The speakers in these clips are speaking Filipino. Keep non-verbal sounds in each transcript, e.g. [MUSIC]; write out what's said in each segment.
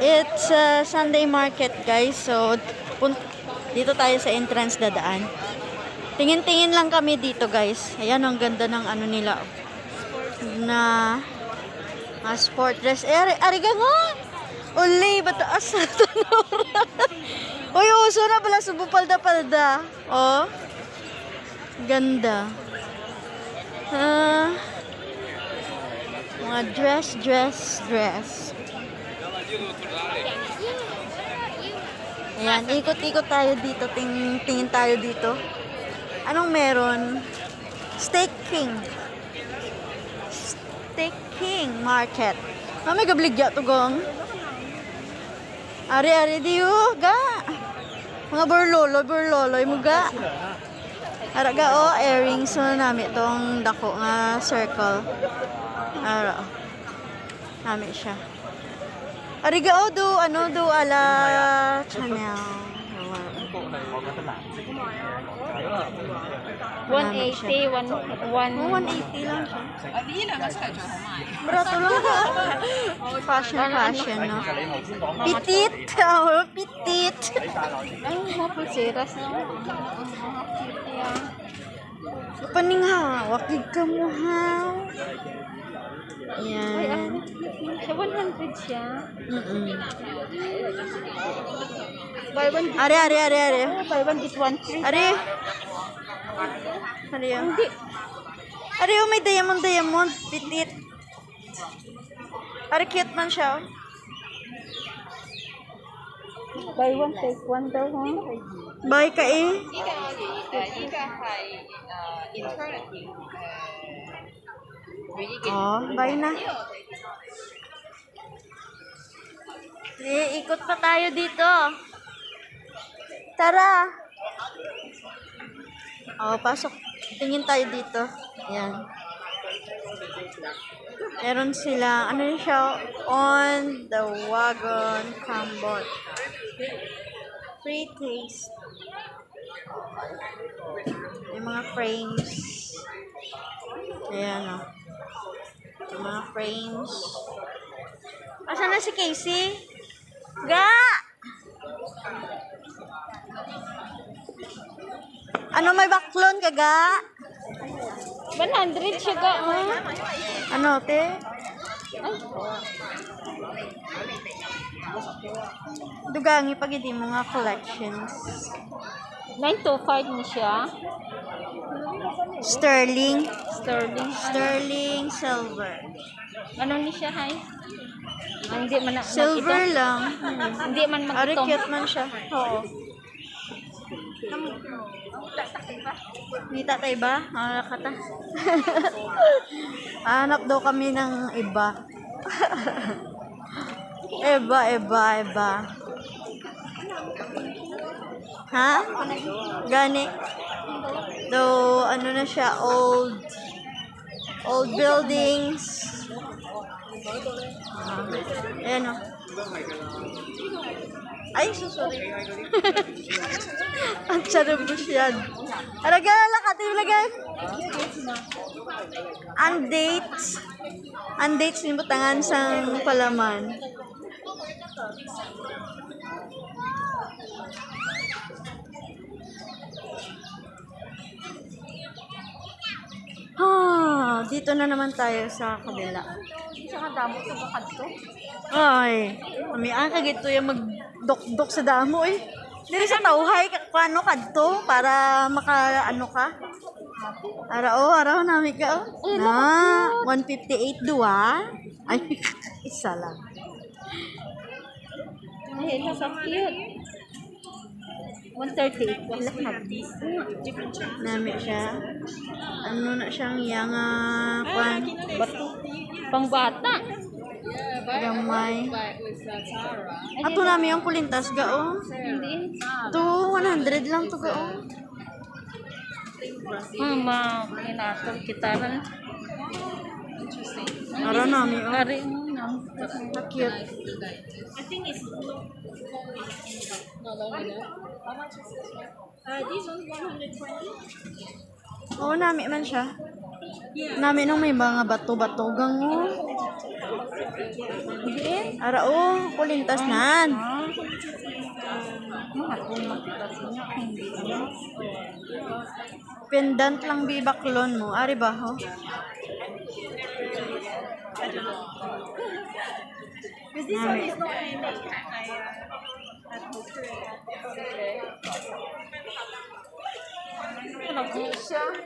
It's a Sunday market, guys. So, dito tayo sa entrance dadaan. Tingin-tingin lang kami dito, guys. Ayan, ang ganda ng ano nila. Na ah, sport dress. Eh, ari, ariga nga! Uli, ba't asa tanora? [LAUGHS] Uy, uso na pala, subupalda-palda. Oh. Ganda. Ah, mga dress, dress, dress. Ayan, ikot-ikot tayo dito. Ting tingin tayo dito. Anong meron? Steak King. Steak King Market. May gabligya to gong. Ari, ari, diyo, ga. Mga burlolo, burlolo, mo ga. Ara ga, oh, earrings na nami itong dako nga circle. Ara, oh. Nami siya. Ari ga, oh, do, ano, do, ala, Chanel. 180, one, one, Oh, 180 lang siya. Barato lang. [LAUGHS] Fashion, fashion, no? Pitit. Oh, pitit. Ay? Cute yan. Paning ha. Wakig ka mo ha. Ayan. Ay, 100 siya. Mm -mm. Buy one Are, are, are, are. Buy one get one free. Are. Are yun? Hindi. Are yun, may diamond, diamond. Pitit. Are, cute man siya. Buy one, take one daw, ha? Buy ka eh. Ika, ika, ika, ika, ika, ika, ika, ika, Oh, bye na. Eh, ikot pa tayo dito. Tara. Oh, pasok. Tingin tayo dito. Ayan. Meron sila, ano yun siya? On the wagon, Cambot. Free taste. Yung mga frames. Ayan, oh. Yung mga frames. Asan na si Casey? Ga! Ano may baklon ka, ga? 100 siya ga, ha? Ano, te? Ay, Dugangi pag hindi mo nga collections. 925 ni siya. Sterling. Sterling. Sterling silver. Ano ni siya, hay? Ah, hindi man na, Silver makita. lang. Hindi man Ari, magitong. cute man siya. Oo. Nita tayo ba? Ah, kata. [LAUGHS] Hanap daw kami ng iba. [LAUGHS] iba, iba, iba. Ha? Gani? Though, ano na siya, old, old buildings. Ah, ayan o. Ay, susorry. [LAUGHS] Ang charabos yan. Araga, lakati yung lagay. Undates. Undates ni butangan sang palaman. Ah, dito na naman tayo sa kabila. Siya nga damo ito bakad to. Ay, kami ang kagito yung magdok-dok sa damo eh. Dili sa tawhay, ka- paano kadto para maka ano ka? Ara oh, araw namin ka oh. Na, 158 dua. Ay, [LAUGHS] isa lang. Ay, so cute. 138. Wala na. Nami siya. Ano na siyang yang ah, kwan, Bato. Pang bata. gamay. Ato namin yung kulintas ga oh. Hindi. To 100 lang to ga oh. Mama, kinatol kita rin. Araw namin oh. Cute. I think it's not long enough. How much is this one? Uh, these ones 120. Oo, nami man siya. Nami nung may mga bato-bato gang oh. Ara oh, kulintas nan. Pendant lang bibaklon mo. Ari ba ho? Nami.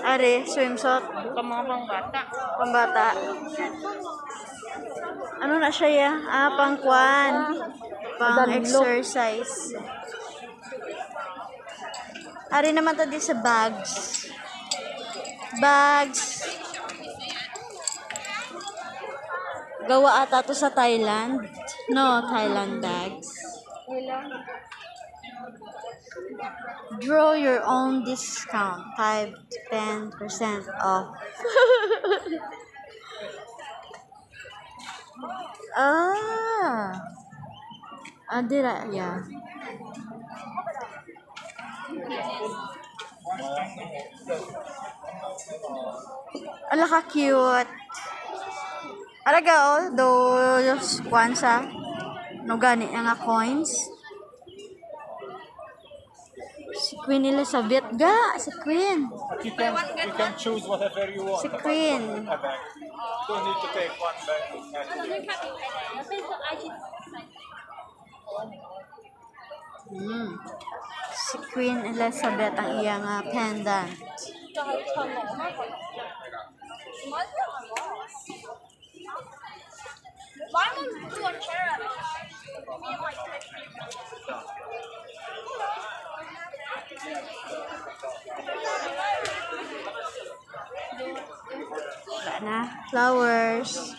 Ari, swimsuit. Pang mga pang bata. Pambata. Ano na siya ya? Ah, pang kwan. Pang exercise. Ari naman to di sa bags. Bags. Gawa ata to sa Thailand. No, Thailand bags. Draw your own discount. 5 to 10% off. ah. Ah, dira, yeah. Ala ka cute. Araga oh, those kwansa. No gani nga coins. Si Queen Elizabeth ga, si Queen. You can you can choose whatever you want. Si Queen. A bag. Don't need to take one bag. Mm. Si Queen Elizabeth ang iyang ah, pendant. Wala na. Flowers.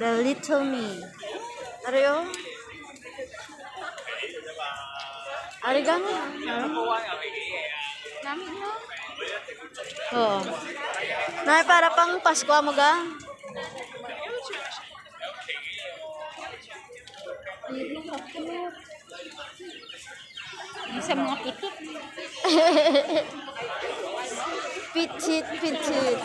The Little Me. Ari oh. Ari gani. Oo. Na para pang Pasko mo ga. Sa mga pitik. [LAUGHS] Pichit, pichit.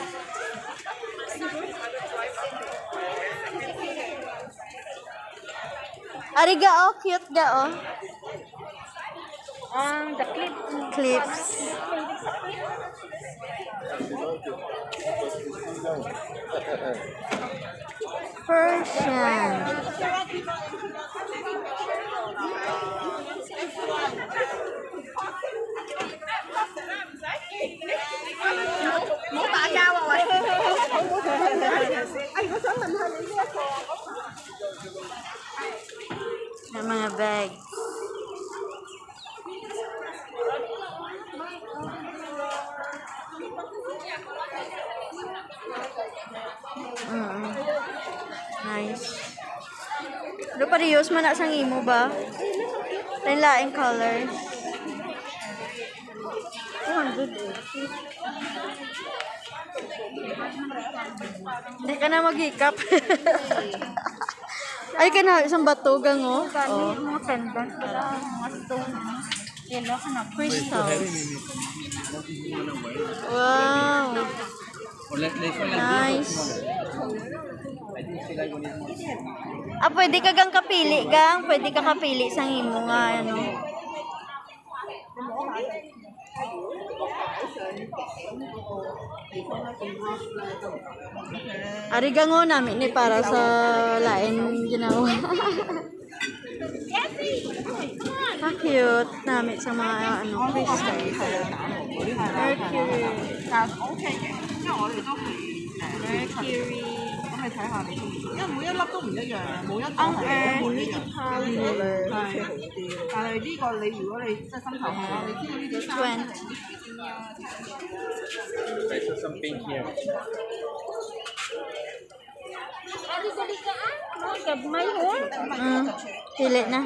Ari ga oh, cute ga oh. Ang the clip. Clips. Persian. ng mga bag. Mm. Nice. Pero parehas man na sang imo ba? Lain-laing colors. 200 eh. Hindi ka na mag-hiccup. [LAUGHS] Ay ka na, isang batugang oh. oh. Mga pendant pala. Mga stone. Yellow ka na. Crystals. Wow. Nice. Ah, pwede ka gang kapili, gang. Pwede ka kapili sa imo nga, ano. Ari gango namin ni para sa lain ginawa. Ah, cute namin sa mga ano, crystals. Mercury. Mercury. 咁你睇下你中唔中意，因为每一粒都唔一样，冇一个ang系 earth 每一样。 color. 系，但系呢个你如果你即系心头好，你知道呢啲衫 20. I saw some pink here. Dali-dali ka ah. Mga gabmay ho. Mm, pili na.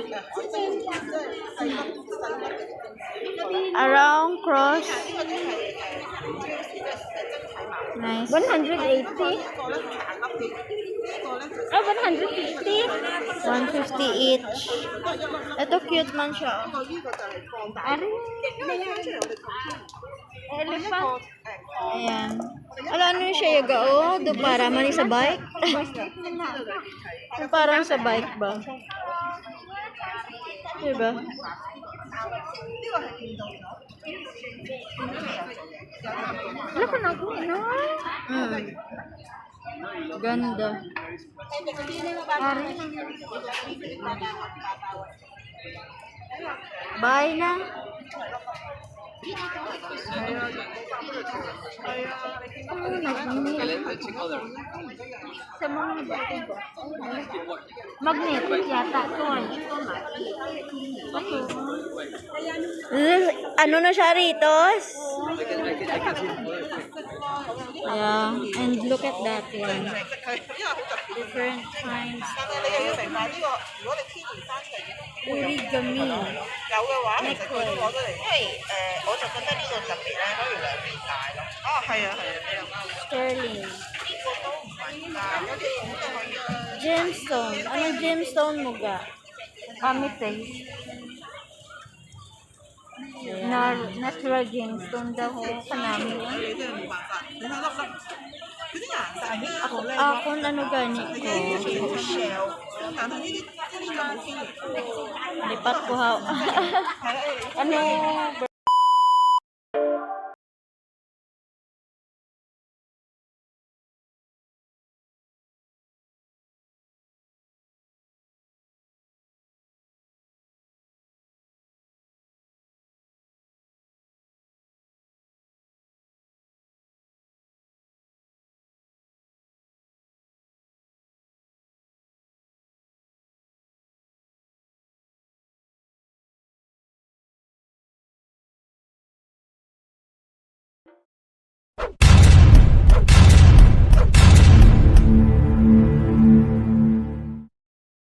Around cross. Nice. 180? Ah, 150? 150 each. Ito cute man siya. Elephant. Ayan. Ala, ano yung siya yaga? Oh, do para mani sa bike. [LAUGHS] parang sa bike ba? Diba? Diba? Wala ka na ako, no? Mm. Ganda. Bye na. Sa mga. Magnet, yata. Mm, ano na siya rito? Yeah, and look at that one. Different kinds Origami. 有嘅话，其实佢都攞得嚟。因为诶、我就觉得呢个特别咧，可以两面戴咯。哦，系啊，系啊，你又啱。 Sterling. 呢个都唔系㗎，有啲咁都可以啊。 Gemstone. Ano gemstone mo ga? Amethyst. Na, natural gemstone daw ho kanami. 你真系冇办法，你睇粒粒，佢啲颜色系呢一个咧， Ako ano gani 系 ko. Lipat ko ha. [LAUGHS] ano?